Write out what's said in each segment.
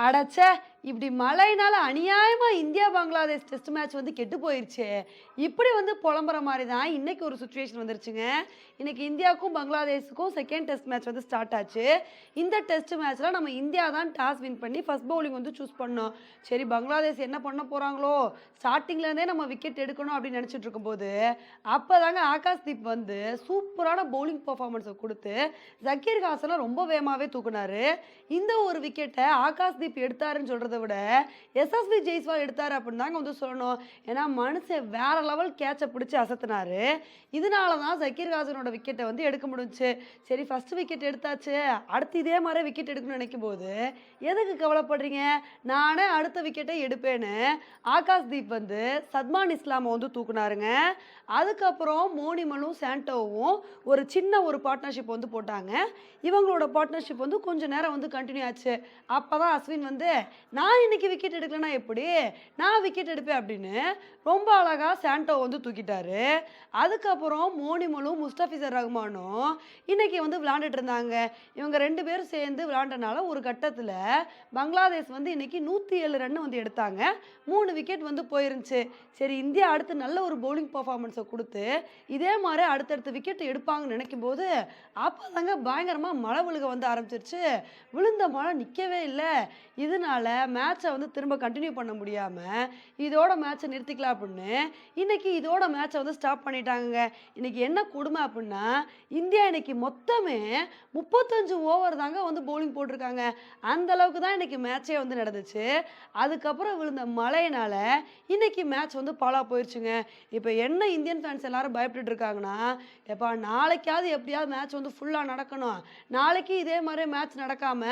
அடச்சே இப்படி மழையினால் அநியாயமாக இந்தியா பங்களாதேஷ் டெஸ்ட் மேட்ச் வந்து கெட்டு போயிருச்சு. இப்படி வந்து புலம்புற மாதிரி தான் இன்னைக்கு ஒரு சுச்சுவேஷன் வந்துருச்சுங்க. இன்னைக்கு இந்தியாவுக்கும் பங்களாதேஷுக்கும் செகண்ட் டெஸ்ட் மேட்ச் வந்து ஸ்டார்ட் ஆச்சு. இந்த டெஸ்ட் மேட்ச்சில் நம்ம இந்தியா தான் டாஸ் வின் பண்ணி ஃபஸ்ட் பவுலிங் வந்து சூஸ் பண்ணோம். சரி பங்களாதேஷ் என்ன பண்ண போகிறாங்களோ ஸ்டார்டிங்லேருந்தே நம்ம விக்கெட் எடுக்கணும் அப்படின்னு நினச்சிட்டு இருக்கும்போது அப்பதாங்க ஆகாஷ் தீப் வந்து சூப்பரான பவுலிங் பர்ஃபார்மன்ஸை கொடுத்து ஜக்கீர் ஹாசனை ரொம்ப வேகமாகவே தூக்குனாரு. இந்த ஒரு விக்கெட்டை ஆகாஷ் தீப் எடுத்தாருன்னு சொல்றதை விட எஸ்எஸ்பி ஜெய்ஸ்வால் எடுத்தார் அப்படின்னு தாங்க வந்து சொல்லணும். ஏன்னா மனுஷன் வேற லெவல் கேட்சை பிடிச்சி அசத்துனாரு. இதனால தான் ஜக்கீர் ஹாசனோட விக்கெட்டை வந்து எடுக்க முடிஞ்சுச்சு சரி ஃபஸ்ட்டு விக்கெட் எடுத்தாச்சு. அடுத்து இதே மாதிரி விக்கெட் எடுக்கணும்னு நினைக்கும் போது எதுக்கு கவலைப்படுறீங்க? நானே அடுத்த விக்கெட்டை எடுப்பேன்னு. ஆகாஷ் தீப் வந்து சத்மான் இஸ்லாமை வந்து தூக்குனாருங்க. அதுக்கப்புறம் மோனிமலும் சாண்டோவும் ஒரு சின்ன ஒரு பார்ட்னர்ஷிப் வந்து போட்டாங்க. இவங்களோட பார்ட்னர்ஷிப் வந்து கொஞ்சம் நேரம் வந்து கண்டினியூ ஆச்சு. அப்போ தான் அஸ்வின் வந்து நான் இன்னைக்கு விக்கெட் எடுக்கலனா எப்படி? நான் விக்கெட் எடுப்பேன் அப்படின்னு ரொம்ப அழகாக சாண்டோ வந்து தூக்கிட்டாரு. அதுக்கப்புறம் மோனிமலும் முஸ்தபிசர் ரஹ்மானும் இன்னைக்கு வந்து விளாண்டுட்டு இருந்தாங்க. இவங்க ரெண்டு பேரும் சேர்ந்து விளாண்டனால ஒரு கட்டத்தில் பங்களாதேஷ் வந்து இன்னைக்கு நூற்றி ஏழு ரன் வந்து எடுத்தாங்க. மூணு விக்கெட் வந்து போயிருந்துச்சு. சரி இந்தியா அடுத்து நல்ல ஒரு பவுலிங் பர்ஃபார்மன்ஸை கொடுத்து இதே மாதிரி அடுத்தடுத்த விக்கெட் எடுப்பாங்கன்னு நினைக்கும் போது அப்போ தாங்க பயங்கரமாக மழை விழுக வந்து ஆரம்பிச்சிருச்சு. விழுந்த மழை நிற்கவே இல்லை. இதனால மேட்சை வந்து திரும்ப கண்டினியூ பண்ண முடியாமல் இதோட மேட்சை நிறுத்திக்கலாம் அப்படின்னு இன்னைக்கு இதோட மேட்சை வந்து ஸ்டாப் பண்ணிட்டாங்க இன்னைக்கு என்ன கொடுமை அப்படின்னா இந்தியா இன்னைக்கு மொத்தமே முப்பத்தஞ்சு ஓவர் தாங்க வந்து பவுலிங் போட்டிருக்காங்க. அந்த அளவுக்கு தான் இன்னைக்கு மேட்சே வந்து நடந்துச்சு. அதுக்கப்புறம் விழுந்த மழையினால இன்னைக்கு மேட்ச் வந்து பாலா போயிடுச்சுங்க இப்போ என்ன இந்தியன் ஃபேன்ஸ் எல்லாரும் பயப்பட்டு இருக்காங்கன்னா எப்போ நாளைக்காவது எப்படியாவது மேட்ச் வந்து ஃபுல்லாக நடக்கணும். நாளைக்கு இதே மாதிரி மேட்ச் நடக்காம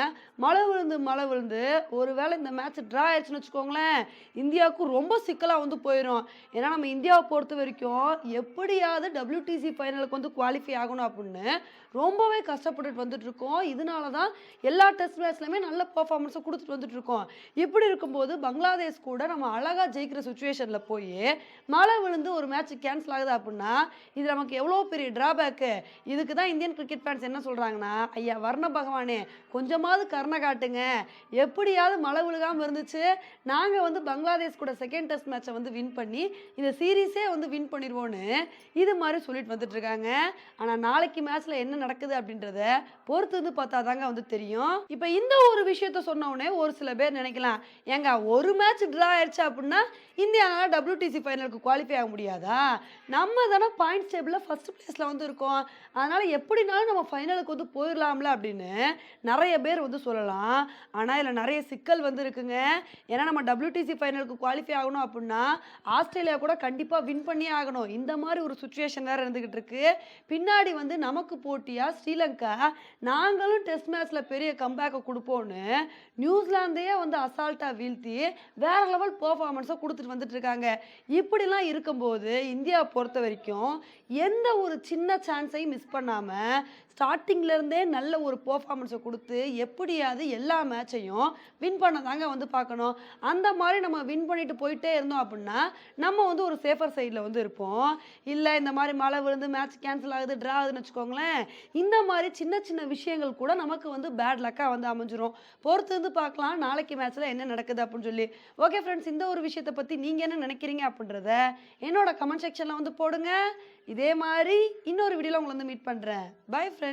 மழை விழுந்து மழை விழுந்து ஒருவேளை இந்த மேட்ச் ட்ரா ஆயிடுச்சுன்னு வச்சுக்கோங்களேன் இந்தியாவுக்கு ரொம்ப சிக்கலாக வந்து போயிடும் ஏன்னா நம்ம இந்தியாவை பொறுத்த வரைக்கும் எப்படியாவது டபிள்யூடிசி ஃபைனலுக்கு வந்து குவாலிஃபை ஆகணும் அப்படின்னு ரொம்பவே கஷ்டப்பட்டுட்டு வந்துட்டுருக்கோம் இதனால தான் எல்லா டெஸ்ட் மேட்ச்லையுமே நல்ல பர்ஃபார்மன்ஸை கொடுத்துட்டு வந்துட்டுருக்கோம் இப்படி இருக்கும்போது பங்களாதேஷ் கூட நம்ம அழகாக ஜெயிக்கிற சுச்சுவேஷனில் போய் மழை விழுந்து ஒரு மேட்ச் கேன்சல் ஆகுது அப்படின்னா இது நமக்கு எவ்வளோ பெரிய ட்ராபேக்கு இதுக்கு தான் இந்தியன் கிரிக்கெட் ஃபேன்ஸ் என்ன சொல்கிறாங்கன்னா ஐயா வர்ண பகவானே கொஞ்சமாவது கருணை காட்டுங்க. எப்படியாவது மழை விழுகாமல் இருந்துச்சு. நாங்கள் வந்து பங்களாதேஷ் கூட செகண்ட் டெஸ்ட் மேட்சை வந்து வின் பண்ணி இந்த சீரீஸே வந்து வின் பண்ணிடுவோன்னு இது மாதிரி சொல்லிட்டு வந்துட்டு இருக்காங்க. ஆனால் நாளைக்கு மேட்ச்சில் என்ன நடக்குது அப்படின்றத பொறுத்து வந்து பார்த்தா தாங்க வந்து தெரியும். இப்போ இந்த ஒரு விஷயத்த சொன்னோடனே ஒரு சில பேர் நினைக்கலாம் ஏங்க ஒரு மேட்ச் ட்ரா ஆயிடுச்சு அப்படின்னா இந்தியானால டபிள்யூடிசி ஃபைனலுக்கு குவாலிஃபை ஆக முடியாதா? நம்ம தானே பாயிண்ட்ஸ் டேபிளில் ஃபர்ஸ்ட் பிளேஸில் வந்து இருக்கோம். அதனால் எப்படினாலும் நம்ம ஃபைனலுக்கு வந்து போயிடலாம்ல அப்படின்னு நிறைய பேர் வந்து சொல்லலாம். ஆனால் இதில் நிறைய சிக்கல் வந்து இருக்குங்க ஏன்னா நம்ம டபிள்யூடிசி ஃபைனலுக்கு குவாலிஃபை ஆகணும் அப்படின்னா ஆஸ்திரேலியா கூட கண்டிப்பாக வின் பண்ணியே ஆகணும். இந்த மாதிரி ஒரு சுச்சுவேஷன் வேறு இருந்துக்கிட்டு இருக்கு. பின்னாடி வந்து நமக்கு போட்டியாக ஸ்ரீலங்கா? நாங்களும் டெஸ்ட் மேட்ச்சில் பெரிய கம்பேக்கை கொடுப்போம்னு நியூசிலாந்தையே வந்து அசால்ட்டாக வீழ்த்தி வேற லெவல் பர்ஃபார்மன்ஸை கொடுத்துட்டு வந்துட்டு இருக்காங்க. இப்படிலாம் இருக்கும்போது இந்தியாவை பொறுத்த வரைக்கும் எந்த ஒரு சின்ன சான்ஸையும் மிஸ் பண்ணாமல் ஸ்டார்டிங்லேருந்தே நல்ல ஒரு பர்ஃபார்மன்ஸை கொடுத்து எப்படியாவது எல்லா மேட்சையும் வின் பண்ண தாங்க வந்து பார்க்கணும். அந்த மாதிரி நம்ம வின் பண்ணிட்டு போயிட்டே இருந்தோம் அப்படின்னா நம்ம வந்து ஒரு சேஃபர் சைடில் வந்து இருப்போம். இல்லை இந்த மாதிரி மழை விழுந்து மேட்ச் கேன்சல் ஆகுது ட்ரா ஆகுதுன்னு வச்சுக்கோங்களேன். இந்த மாதிரி சின்ன சின்ன விஷயங்கள் கூட நமக்கு வந்து பேட் லக்காக வந்து அமைஞ்சிரும். பொறுத்து இருந்து பார்க்கலாம் நாளைக்கு மேட்ச்சில் என்ன நடக்குது அப்படின்னு சொல்லி. ஓகே ஃப்ரெண்ட்ஸ் இந்த ஒரு விஷயத்தை பற்றி நீங்கள் என்ன நினைக்கிறீங்க அப்படின்றத என்னோட கமெண்ட் செக்ஷனில் வந்து போடுங்க. இதே மாதிரி இன்னொரு வீடியோவில் உங்களை வந்து மீட் பண்ணுறேன் பை ஃப்ரெண்ட்ஸ்